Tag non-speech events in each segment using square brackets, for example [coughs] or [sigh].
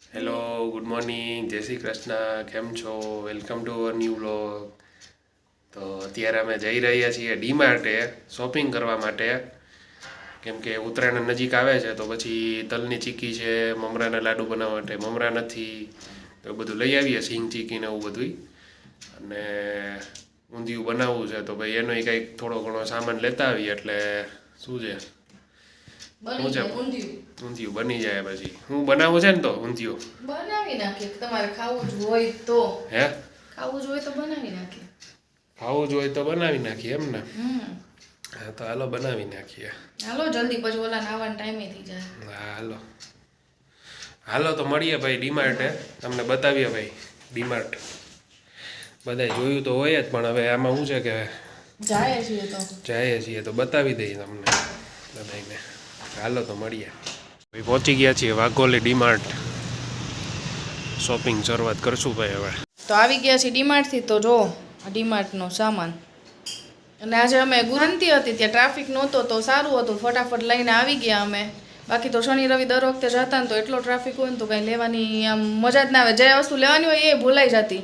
Hello good morning જય શ્રી કૃષ્ણ, કેમ છો? Welcome to our new blog તો અત્યારે અમે જઈ રહ્યા છીએ ડી માર્ટે શોપિંગ કરવા માટે. કેમ કે ઉત્તરાયણ નજીક આવે છે, તો પછી તલની ચીક્કી છે, મમરાના લાડુ બનાવવા માટે મમરા નથી. તો બધું લઈ આવીએ, સિંગ ચીક્કી ને એવું બધું અને ઊંધિયું બનાવવું છે, તો ભાઈ એનો કંઈક થોડો ઘણો સામાન લેતા આવીએ, એટલે શું છે? ઊંધિયું. બની જાય પછી. હું બનાવું છે ને તો ઊંધિયું? બનાવી નાખીએ. તમારે ખાવું જ હોય તો. હે? ખાવું જ હોય તો બનાવી નાખીએ. ખાવું જ હોય તો બનાવી નાખીએ એમ ને? હા તો હાલો બનાવી નાખીએ. હાલો જલ્દી પછી ઓલા નાવાનો ટાઈમે થઈ જાય. હા હાલો. હાલો તો મળીએ ભાઈ ડીમાર્ટે. તમને બતાવીએ ભાઈ ડીમાર્ટ. બધાય જોયું તો હોય જ પણ હવે આમાં શું છે કે જાય છીએ તો. જઈએ છીએ તો બતાવી દઈએ તમને બધાને હાલો તો મળીએ. પહોંચી ગયા છીએ વાઘોલી ડીમાર્ટ શોપિંગ શરૂઆત કરશું ભાઈ હવે. તો આવી ગયા છીએ ડીમાર્ટથી તો જો ડીમાર્ટનો સામાન. અને આજે અમે ગુરંતી હતી, ત્યાં ટ્રાફિક નહોતો તો સારું હતું, ફટાફટ લઈને આવી ગયા અમે. બાકી તો શનિ રવિ દર વખતે જતા ને તો એટલો ટ્રાફિક હોય ને તો કંઈ લેવાની આમ મજા જ ના આવે. જે વસ્તુ લેવાની હોય એ ભૂલાઈ જતી.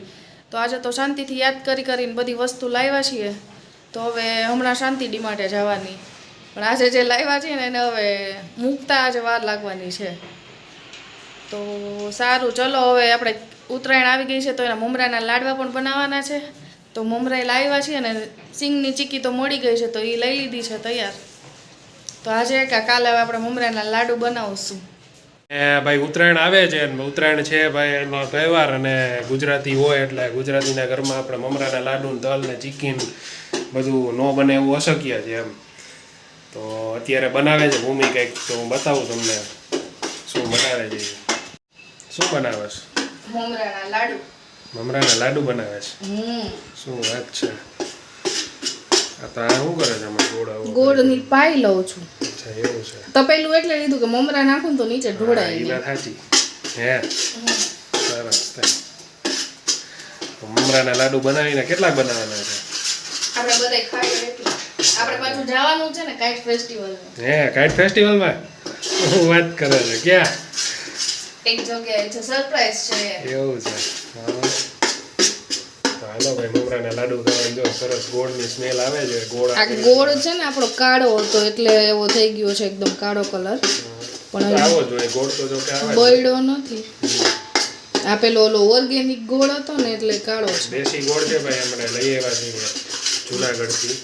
તો આજે તો શાંતિથી યાદ કરી કરીને બધી વસ્તુ લાવ્યા છીએ. તો હવે હમણાં શાંતિ ડીમાર્ટે જવાની. પણ આજે જે લાવ્યા છે ને એને હવે મૂકતા આજે વાર લાગવાની છે. તો સારું, ચલો હવે આપણે ઉત્તરાયણ આવી ગઈ છે તો એના મમરાના લાડવા પણ બનાવવાના છે. તો મમરાઈ લાવ્યા છે અને સિંગની ચીકી તો મળી ગઈ છે તો એ લઈ લીધી છે તૈયાર. તો આજે કે કાલે હવે આપણે મમરાના લાડુ બનાવશું. ભાઈ ઉત્તરાયણ આવે છે ઉત્તરાયણ છે ભાઈ, એનો તહેવાર અને ગુજરાતી હોય એટલે ગુજરાતીના ઘરમાં આપણે મમરાના લાડુ ને તલ ને ચીકીન બધું ન બને એવું અશક્ય છે એમ. તો અત્યારે બનાવે છે. ભૂમિ કંઈક તો હું બતાવું તમને શું બનાવે છે. શું બનાવે છે? મમરાના લાડુ. મમરાના લાડુ બનાવે છે? હમ. શું વાત છે? આ તો આ શું કરે છે આમાં? ગોળ આવો ગોળની પાઈ લઉં છું. અચ્છા એવું છે. તપેલું એટલે લીધું કે મમરા નાખું તો નીચે ઢોળાય નહીં. વાત સાચી. હે? સરસ મમરાના લાડુ બનાવીને કેટલા બનાવવાના છે? આપણે બધાય ખાઈએ એટલા. આપણે પાછું જવાનું છે ને કાઈટ ફેસ્ટિવલમાં હે કાઈટ ફેસ્ટિવલમાં હું વાત કરે છે ક્યાં? એક જગ્યાએ છે સરપ્રાઈઝ છે. એવું છે. હા. તો હાલો ભાઈ મમરાના લાડુ ખાવાની જો સરસ ગોળની સ્મેલ આવે છે ગોળ આ ગોળ છે ને આપણો કાળો હતો એટલે એવો થઈ ગયો છે એકદમ કાળો કલર પણ આવો જોઈએ ગોળ તો જો કે આવે બળ્યો નથી. આ પેલો ઓલો ઓર્ગેનિક ગોળ હતો ને એટલે કાળો છે. દેશી ગોળ છે ભાઈ આપણે લઈ આવ્યા છીએ જુનાગઢથી.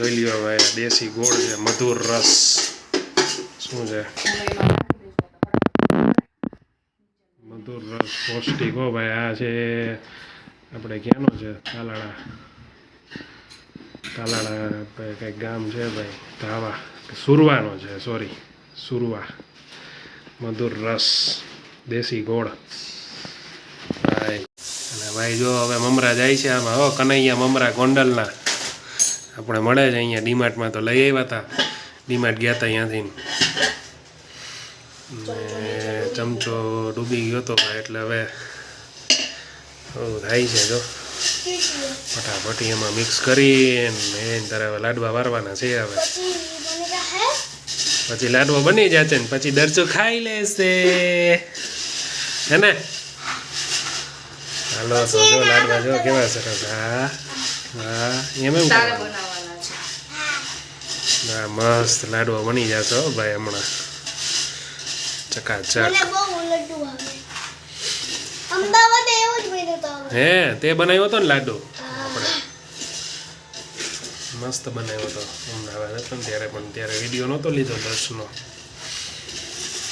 જોઈ લ્યો ભાઈ દેશી ગોળ છે, મધુર રસ. શું છે? મધુર રસ પૌષ્ટિક. હો ભાઈ, આ છે, આપણે ક્યાંનો છે? તાલાળા. તાલાળા કંઈક ગામ છે ભાઈ, ધાવા. સુરવાનો છે સોરી સુરવા. મધુર રસ, દેશી ગોળ. ભાઈ, અને ભાઈ, જો હવે મમરા જાય છે આમાં, હો, કનૈયા મમરા ગોંડલના. આપણે મળે છે અહીંયા ડીમાર્ટમાં તો લઈ આવ્યા હતા ડીમાર્ટ ગયા હતા અહીંયાથી. ચમચો ડૂબી ગયો હતો એટલે હવે થાય છે જો. ફટાફટી એમાં મિક્સ કરીને એને તારે હવે લાડવા વારવાના છે હવે. પછી લાડવા બની જશે ને પછી દરચો ખાઈ લેશે. હે ને? હાલો જો લાડવા જો કેવા સરસ. હા. હા એમ એમ કરવાનું. ના મસ્ત લાડવા બની જશો ભાઈ હમણાં. ચકાચક. હે તે બનાવ્યો હતો ને લાડુ? આપણે. મસ્ત બનાવ્યો હતો અમદાવાદ હતો ને ત્યારે પણ ત્યારે વીડિયો નહોતો લીધો દર્શનો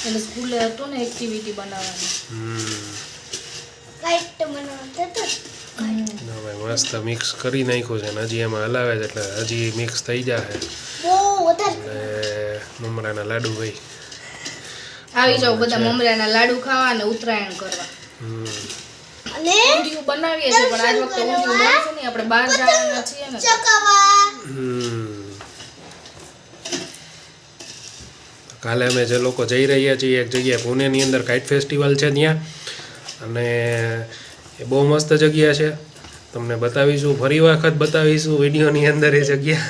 એટલે સ્કૂલે હતો ને એક્ટિવિટી બનાવવાની. હમ. કાંઈક બનાવતો હતો. ના મસ્ત મિક્સ કરી નાખ્યું છે ને હજી એમાં હલાવે છે એટલે હજી મિક્સ થઈ જાય બહુ મમરાના લાડુ ભાઈ. આવી જાવ બધા મમરાના લાડુ ખાવા અને ઉત્તરાયણ કરવા. હમ. અને ઊંધિયું બનાવીએ છીએ પણ આજ વખતે ઊંધિયું બનશે નહીં. આપણે બહાર જવાના છીએ ને. કાલે અમે જે લોકો જઈ રહ્યા છીએ એક જગ્યાએ પુણેની અંદર કાઇટ ફેસ્ટિવલ છે ત્યાં. અને એ બહુ મસ્ત જગ્યા છે. તમને બતાવીશું ફરી વખત બતાવીશું વિડીયોની અંદર એ જગ્યા.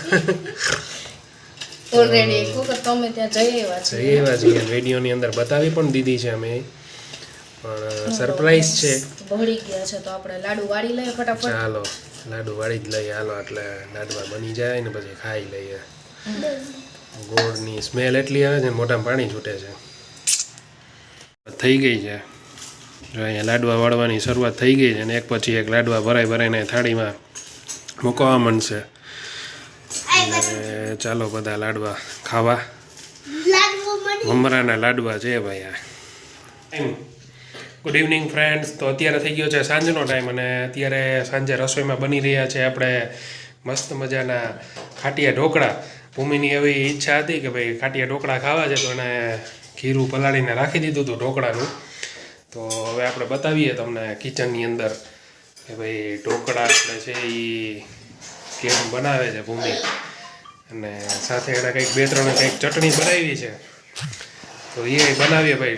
ઓલરેડી એક વખત તમે ત્યાં જઈ આવ્યા છે. જઈ એવા છીએ. વિડીયોની અંદર બતાવી પણ દીધી છે અમે. પણ સરપ્રાઈઝ છે. ભળી ગયા છે તો આપણે લાડુ વાળી લઈએ ફટાફટ. ચાલો લાડુ વાળી જ લઈએ. હાલો એટલે લાડવા બની જાય ને પછી ખાઈ લઈએ. ગોળની સ્મેલ એટલી આવે છે ને મોઢામાં પાણી છૂટે છે. થઈ ગઈ છે. અહીંયા લાડવા વાળવાની શરૂઆત થઈ ગઈ છે અને એક પછી એક લાડવા ભરાઈ ભરાઈને થાળીમાં મૂકવા માંડશે. ચાલો બધા લાડવા ખાવા. મમરાના લાડવા છે ભાઈ આ. ગુડ ઇવનિંગ ફ્રેન્ડ્સ તો અત્યારે થઈ ગયો છે સાંજનો ટાઈમ અને અત્યારે સાંજે રસોઈમાં બની રહ્યા છે આપણે મસ્ત મજાના ખાટિયા ઢોકળા. ભૂમિની એવી ઈચ્છા હતી કે ભાઈ ખાટિયા ઢોકળા ખાવા છે તો એને ખીરું પલાળીને રાખી દીધું હતું ઢોકળાનું. તો હવે આપણે બતાવીએ તમને કિચનની અંદર કે ભાઈ ઢોકળા આપણે છે એ કેમ બનાવે છે ભૂમિ. અને સાથે એણે કંઈક બે ત્રણ કંઈક ચટણી બનાવી છે. તો એ બનાવીએ ભાઈ.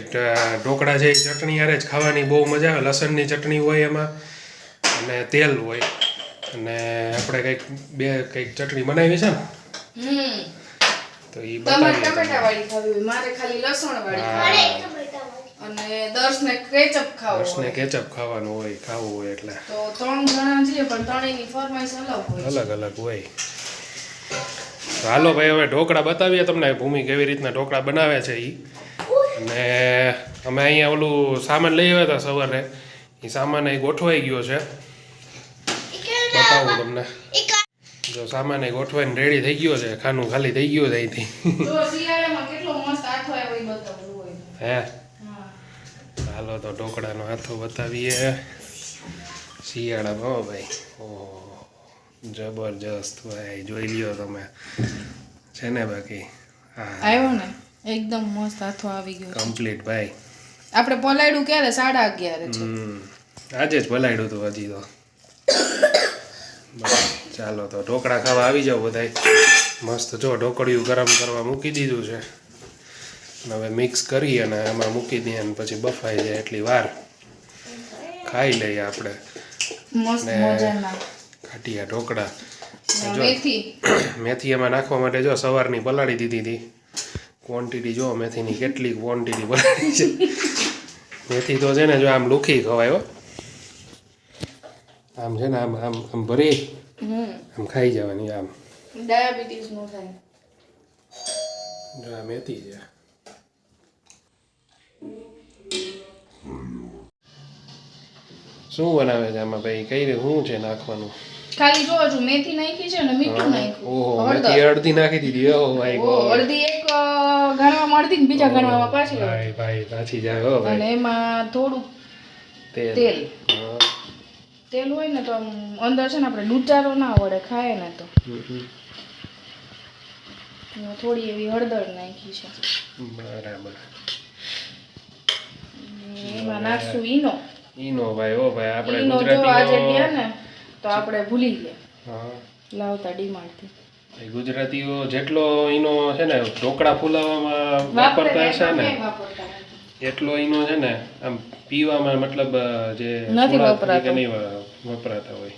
ઢોકળા છે એ ચટણી યારે જ ખાવાની બહુ મજા આવે. લસણની ચટણી હોય એમાં અને તેલ હોય. અને આપણે કંઈક બે કંઈક ચટણી બનાવી છે ને? તો એ બતાવીએ મારે ખાલી લસણ વાળી. અને દર્શને કેચઅપ ખાવું હોય. કેચઅપ ખાવાનું હોય ખાવું હોય એટલે. તો ત્રણ જણા છીએ પણ ત્રણેયની ફરમાઈશ અલગ હોય અલગ અલગ હોય. હાલો ભાઈ હવે ઢોકળા બતાવીએ તમને ભૂમિ કેવી રીતના ઢોકળા બનાવે છે એ અને અમે અહીંયા ઓલું સામાન લઈ આવ્યા હતા સવારે. એ સામાન અહીં ગોઠવાઈ ગયો છે. બતાવું તમને. જો સામાન એ ગોઠવાઈને રેડી થઈ ગયો છે. ખાનું ખાલી થઈ ગયું છે અહીંથી. હે? હાલો તો ઢોકળાનો હાથો બતાવીએ શિયાળામાં હો ભાઈ. ઓહો જબરજસ્ત ભાઈ. જોઈ લ્યો તમે. છે ને બાકી? આવ્યો ને? એકદમ મસ્ત હાથો આવી ગયો કમ્પ્લીટ ભાઈ. આપણે પલાયડું ક્યારે? સાડા અગિયારે છે. હમ. આજે જ પલાયડું હતું હજી તો. ચાલો તો ઢોકળા ખાવા આવી જાવ બધાય. મસ્ત જો ઢોકળિયું ગરમ કરવા મૂકી દીધું છે. હવે મિક્સ કરી અને એમાં મૂકી દઈએ અને પછી બફાઈ જાય એટલી વાર. ખાઈ લઈએ આપણે. ખાટીયા ઢોકળા. જો. [coughs] મેથી. એમાં નાખવા માટે જો સવારની પલાળી દીધી હતી. ક્વોન્ટિટી જો મેથીની કેટલી ક્વોન્ટિટી પલાળી છે. મેથી તો છે ને જો આમ લુખી ખવાય હો. આમ છે ને આમ આમ આમ ભરી. આમ ખાઈ જવાની આમ. ડાયાબિટીસ નો થાય. જો આ મેથી છે. શું બનાવે છે આમાં ભાઈ? કઈ રીતે શું છે નાખવાનું? ખાલી જો હજુ મેથી નાખી છે ને મીઠું નાખ્યું. ઓહો મેથી અડધી નાખી દીધી. ઓ માય ગોડ અડધી એક ગણવામાં અડધી ને બીજા ગણવામાં પાછી ભાઈ ભાઈ પાછી જાય હો ભાઈ. અને એમાં થોડું તેલ. તેલ. તેલ હોય ને તો અંદર છે ને આપણે ડૂચારો ના વડે ખાય ને તો. થોડી એવી હળદર નાખી છે. બરાબર. એમાં નાખશું ઈનો. ઈનો ભાઈ ઓ ભાઈ આપણે ગુજરાતી આજે ગયા ને તો આપણે ભૂલી ગયા. હા. લાવતા ડીમાર્ટથી. ગુજરાતીઓ જેટલો ઈનો છે ને ઢોકળા ફૂલાવામાં વાપરતા હશે ને એટલો ઈનો છે ને આમ પીવામાં મતલબ જે નથી વપરાતો. નહીં વપરાતા હોય.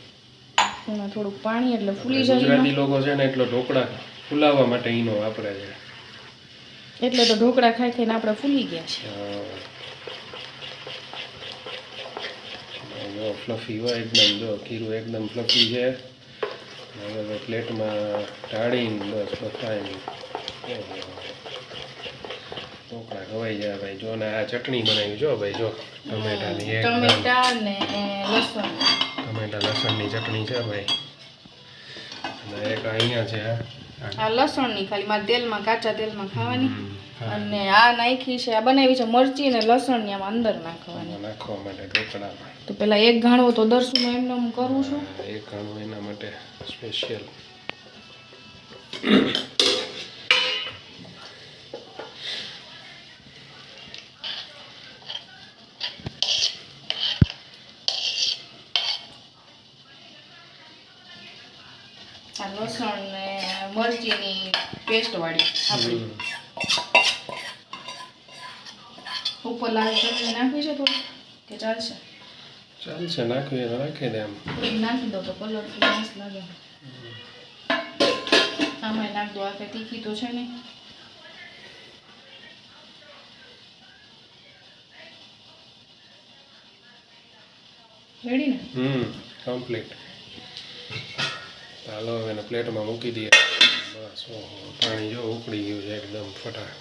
થોડુંક પાણી એટલે ફૂલી જાય ગુજરાતી લોકો છે ને એટલો ઢોકળા ફૂલાવવા માટે ઈનો વાપરે છે. એટલે તો ઢોકળા ખાઈ ખાઈને આપણે ફૂલી ગયા છે હા. જો ફ્લફી હોય એકદમ જો ખીરું એકદમ ફ્લફી છે હવે પ્લેટમાં ઢાળીને બસ ઓહો. ઢોકળા ખવાઈ જાય ભાઈ જો ને આ ચટણી બનાવી જો ભાઈ જો ટમેટાની ટમેટા લસણ ટમેટા લસણની ચટણી છે ભાઈ અને એક અહીંયા છે આ. લસણની ખાલી મારે તેલમાં કાચા તેલમાં ખાવાની. અને આ નાખી છે આ બનાવી છે મરચી ને લસણની આમાં અંદર નાખવાની. નાખવા માટે ઢોકળામાં. તો પેલા એક ઘાણો તો દર્શુમાં એમને એમ કરું છું. એક ઘાણો એના માટે સ્પેશિયલ લસણ ને મરચીની પેસ્ટ વાળી. આપણી ઉપર લાલ ચટણી નાખવી છે થોડું કે ચાલશે? ચાલશે નાખવી તો રાખી દે એમ. નાખી દો તો કલર મસ્ત લાગે. આમાં નાખ દો આ કઈ તીખી તો છે નહીં. રેડી ને? હમ કમ્પ્લીટ ચાલો હવે એને પ્લેટમાં મૂકી દઈએ. બસ ઓહો પાણી જો ઉકળી ગયું છે એકદમ ફટા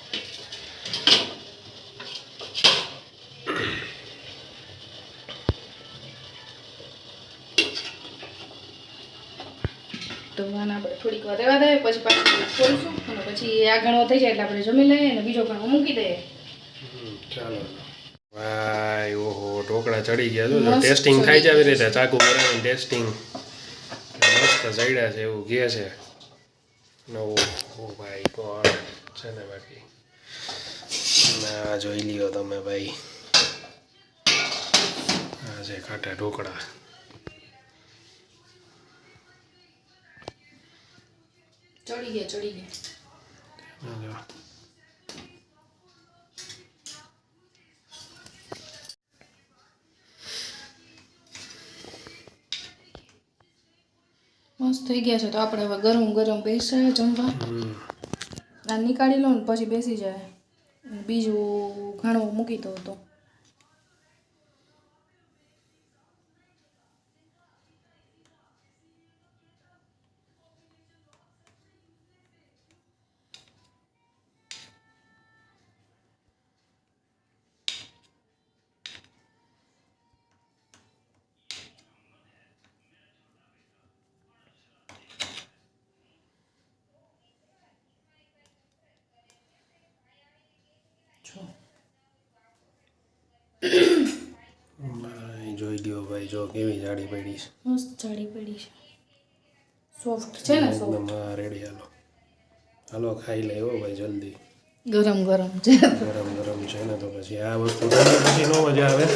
તો આના થોડીક વાર રહેવા દઈએ પછી પાછું ખોલશું અને પછી આ ઘણો થઈ જાય એટલે આપણે જમી લઈએ અને બીજો ઘણો મૂકી દઈએ. ચાલો. ભાઈ ઓહો ઢોકળા ચડી ગયા. જો ટેસ્ટિંગ થાય છે આવી રીતે ચાકુ બનાવીને ટેસ્ટિંગ. મસ્ત ચડ્યા છે એવું ઘે છે. ઓહો ભાઈ કોણ છે ને બાકી? ના જોઈ લ્યો તમે ભાઈ. આજે ખાટા ઢોકળા. ચડી ગયા ચડી ગયા. મસ્ત થઈ ગયા છે તો આપણે હવે ગરમ ગરમ બેસાય જમવા. આ નીકાળી લો ને પછી બેસી જાય. બીજું ઘણું મૂકી દો તો. જોઈ લ્યો ભાઈ જો કેવી જાડી પડી છે. મસ્ત જાડી પડી છે. સોફ્ટ છે ને સોફ્ટ એકદમ રેડી હાલો. હાલો ખાઈ લે ભાઈ જલ્દી. ગરમ ગરમ છે. ગરમ ગરમ છે ને તો પછી આ વસ્તુ પછી ન મજા આવે.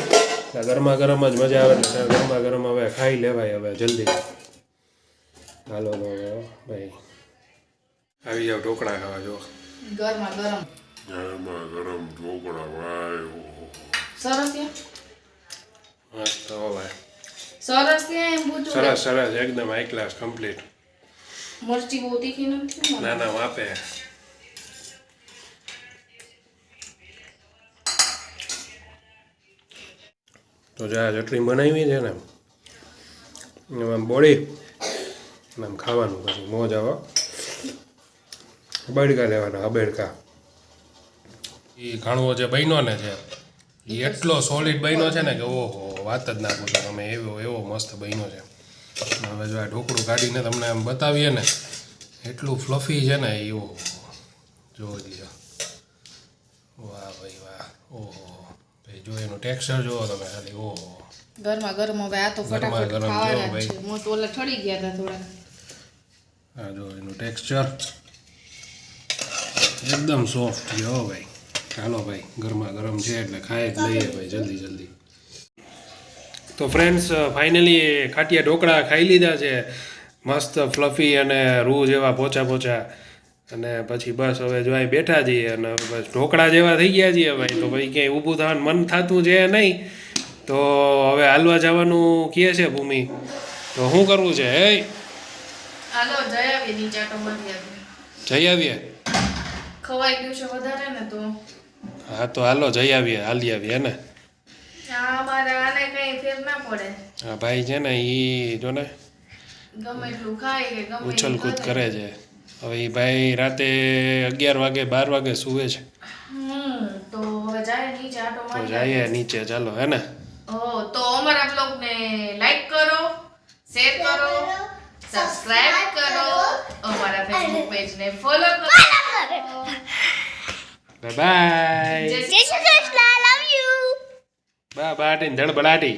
ગરમા ગરમ જ મજા આવે ગરમા ગરમ હવે ખાઈ લેવાય હવે જલ્દી. હાલો ભાઈ. આવી જાવ ઢોકળા ખાવા જો. ગરમા ગરમ. ગરમા ગરમ ઢોકળા ભાઈ ઓહો. સરસ છે? મસ્ત હો ભાઈ સરસ છે એમ પૂછું સરસ સરસ એકદમ હાઈ ક્લાસ કમ્પ્લીટ મરચી બહુ તીખી નથી ના ના માપે. તો જા ચટણી બનાવી છે ને એમાં બોળી આમ ખાવાનું પછી મોજ આવો. અબેડકા લેવાના અબેડકા. એ ઘણવો જે બન્યો ને છે એ એટલો સોલિડ બન્યો છે ને કે ઓહો વાત જ ના પૂછો તમે એવો એવો મસ્ત બન્યો છે. હવે જો આ ઢોકળું કાઢીને તમને આમ બતાવીએ ને એટલું ફ્લફી છે ને એવો જોઈ લ્યો વાહ ભાઈ વાહ ઓહો ભાઈ જો એનું ટેક્સચર જોવો તમે ખાલી ઓહો. ગરમા ગરમ હવે આ તો ફટાફટ ખાવાના છે. મોટ ઓલા ઠડી ગયા હતા થોડા. આ જો એનું ટેક્સચર એકદમ સોફ્ટ છે હો ભાઈ. ચાલો ભાઈ ગરમા ગરમ છે એટલે ખાઈ જ લઈએ ભાઈ જલ્દી જલ્દી. તો ફ્રેન્ડ્સ ફાઇનલી ખાટિયા ઢોકળા ખાઈ લીધા છે. મસ્ત ફ્લફી અને રૂ જેવા પોચા પોચા. અને પછી બસ હવે જો અહીં બેઠા છીએ અને બસ ઢોકળા જેવા થઈ ગયા છીએ ભાઈ તો ભાઈ ક્યાંય ઊભું થવાનું મન થતું છે નહીં. તો હવે હાલવા જવાનું કહે છે ભૂમિ. તો શું કરવું છે હે? જઈ આવીએ જઈ આવીએ. ખવાઈ ગયું છે વધારે ને તો. હા તો હાલો જઈ આવીએ હાલી આવીએ ને? આ મારે આને કઈ ફેર ના પડે. આ ભાઈ છે ને એ જો ને ગમે એટલું ખાય કે ગમે ઉછલ એટલું કૂદ કરે. છે. હવે એ ભાઈ રાતે અગિયાર વાગે બાર વાગે સૂવે છે. તો હવે જાય નીચે આટો તો મારી જઈએ નીચે ચાલો હે ને? તો અમારા બ્લોગને લાઈક કરો શેર કરો સબસ્ક્રાઇબ કરો અમારા ફેસબુક પેજને ફોલો કરો. બાય બાય જય શ્રી કૃષ્ણ લવ યુ બા બાટી ધડ બડાટી